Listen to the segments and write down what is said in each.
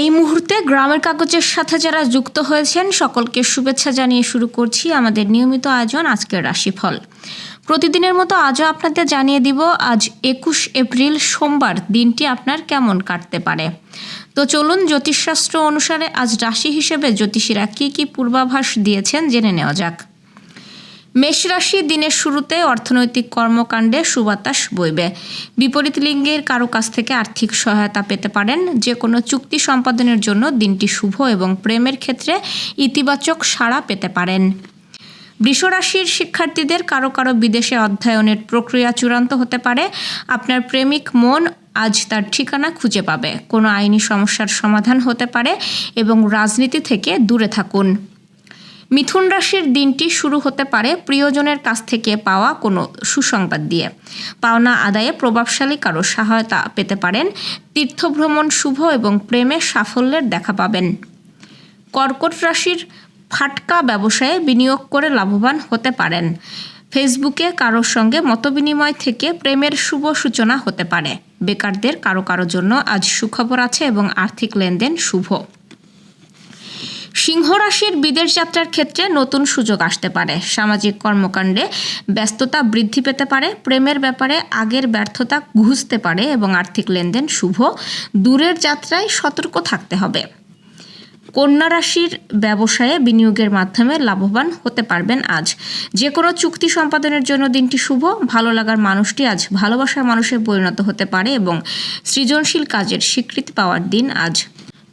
এই মুহূর্তে গ্রামের কাগজের সাথে যারা যুক্ত হয়েছেন, সকলকে শুভেচ্ছা জানিয়ে শুরু করছি আমাদের নিয়মিত আয়োজন আজকের রাশিফল। প্রতিদিনের মতো আজও আপনাদের জানিয়ে দিব, আজ একুশ এপ্রিল সোমবার দিনটি আপনার কেমন কাটতে পারে? তো চলুন জ্যোতিষশাস্ত্র অনুসারে আজ রাশি হিসেবে জ্যোতিষীরা কী কী পূর্বাভাস দিয়েছেন জেনে নেওয়া যাক। মেষ রাশি দিনের শুরুতে অর্থনৈতিক কর্মকাণ্ডে সুবাতাস বইবে। বিপরীত লিঙ্গের কারও কাছ থেকে আর্থিক সহায়তা পেতে পারেন। যে কোনো চুক্তি সম্পাদনের জন্য দিনটি শুভ এবং প্রেমের ক্ষেত্রে ইতিবাচক সাড়া পেতে পারেন। বৃষরাশির শিক্ষার্থীদের কারও কারও বিদেশে অধ্যয়নের প্রক্রিয়া চূড়ান্ত হতে পারে। আপনার প্রেমিক মন আজ তার ঠিকানা খুঁজে পাবে। কোনো আইনি সমস্যার সমাধান হতে পারে এবং রাজনীতি থেকে দূরে থাকুন। মিথুন রাশির দিনটি শুরু হতে পারে প্রিয়জনের কাছ থেকে পাওয়া কোনো সুসংবাদ দিয়ে। পাওনা আদায়ে প্রভাবশালী কারও সহায়তা পেতে পারেন। তীর্থভ্রমণ শুভ এবং প্রেমে সাফল্যের দেখা পাবেন। কর্কট রাশির ফাটকা ব্যবসায়ে বিনিয়োগ করে লাভবান হতে পারেন। ফেসবুকে কারোর সঙ্গে মতবিনিময় থেকে প্রেমের শুভ সূচনা হতে পারে। বেকারদের কারও কারও জন্য আজ সুখবর আছে এবং আর্থিক লেনদেন শুভ। সিংহ রাশির বিদেশ যাত্রার ক্ষেত্রে নতুন সুযোগ আসতে পারে। সামাজিক কর্মকাণ্ডে ব্যস্ততা বৃদ্ধি পেতে পারে, প্রেমের ব্যাপারে আগের ব্যর্থতা ঘুষতে পারে এবং আর্থিক লেনদেন শুভ। দূরের যাত্রায় সতর্ক থাকতে হবে। কন্যা রাশির ব্যবসায়ে বিনিয়োগের মাধ্যমে লাভবান হতে পারবেন আজ। যে কোনো চুক্তি সম্পাদনের জন্য দিনটি শুভ। ভালো লাগার মানুষটি আজ ভালোবাসার মানুষে পরিণত হতে পারে এবং সৃজনশীল কাজের স্বীকৃতি পাওয়ার দিন আজ।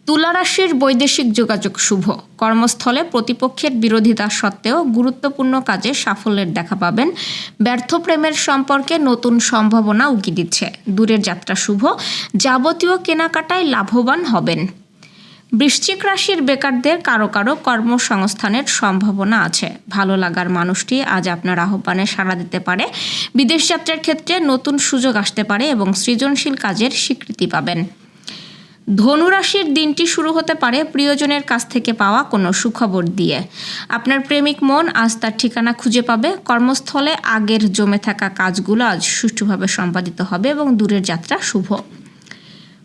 তুলা রাশির বৈদেশিক যোগাযোগ শুভ। কর্মস্থলে প্রতিপক্ষের বিরোধিতা সত্ত্বেও গুরুত্বপূর্ণ কাজে সাফল্যের দেখা পাবেন। ব্যর্থ প্রেমের সম্পর্কে নতুন সম্ভাবনা উকি দিচ্ছে। দূরের যাত্রা শুভ। যাবতীয় কেনাকাটায় লাভবান হবেন। বৃশ্চিক রাশির বেকারদের কারও কারও কর্মসংস্থানের সম্ভাবনা আছে। ভালো লাগার মানুষটি আজ আপনার আহ্বানে সাড়া দিতে পারে। বিদেশ যাত্রার ক্ষেত্রে নতুন সুযোগ আসতে পারে এবং সৃজনশীল কাজের স্বীকৃতি পাবেন। ধনুরাশির দিনটি শুরু হতে পারে প্রিয়জনের কাছ থেকে পাওয়া কোনো সুখবর দিয়ে। আপনার প্রেমিক মন আজ তার ঠিকানা খুঁজে পাবে। কর্মস্থলে আগের জমে থাকা কাজগুলো আজ সুষ্ঠুভাবে সম্পাদিত হবে এবং দূরের যাত্রা শুভ।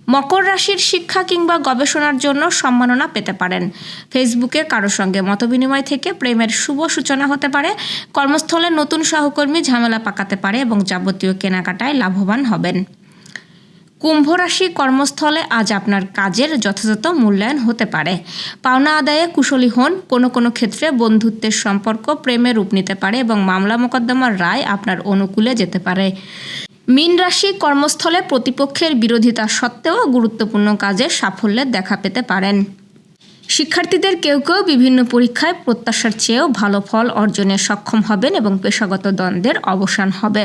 মকর রাশির শিক্ষা কিংবা গবেষণার জন্য সম্মাননা পেতে পারেন। ফেসবুকে কারও সঙ্গে মতবিনিময় থেকে প্রেমের শুভ সূচনা হতে পারে। কর্মস্থলে নতুন সহকর্মী ঝামেলা পাকাতে পারে এবং যাবতীয় কেনাকাটায় লাভবান হবেন। কুম্ভ রাশি কর্মস্থলে আজ আপনার কাজের যথাযথ মূল্যায়ন হতে পারে। পাওনা আদায়ে কুশলী হন, কোনো কোনো ক্ষেত্রে বন্ধুত্বের সম্পর্ক প্রেমে রূপ নিতে পারে এবং মামলা মোকদ্দমার রায় আপনার অনুকূলে যেতে পারে। মীন রাশি কর্মস্থলে প্রতিপক্ষের বিরোধিতা সত্ত্বেও গুরুত্বপূর্ণ কাজে সাফল্যের দেখা পেতে পারেন। শিক্ষার্থীদের কেউ কেউ বিভিন্ন পরীক্ষায় প্রত্যাশার চেয়েও ভালো ফল অর্জনে সক্ষম হবেন এবং পেশাগত দ্বন্দ্বের অবসান হবে।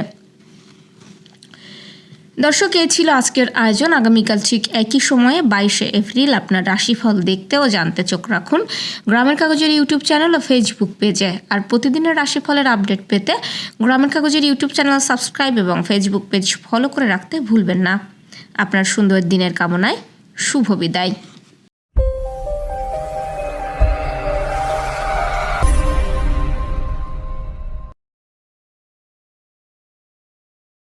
দর্শক, এ ছিল আজকের আয়োজন। আগামীকাল ঠিক একই সময়ে বাইশে এপ্রিল আপনার রাশিফল দেখতে ও জানতে চোখ রাখুন গ্রামের কাগজের ইউটিউব চ্যানেল ও ফেসবুক পেজে আর প্রতিদিনের রাশিফলের আপডেট পেতে গ্রামের কাগজের ইউটিউব চ্যানেল সাবস্ক্রাইব এবং ফেসবুক পেজ ফলো করে রাখতে ভুলবেন না। আপনার সুন্দর দিনের কামনায় শুভ বিদায়।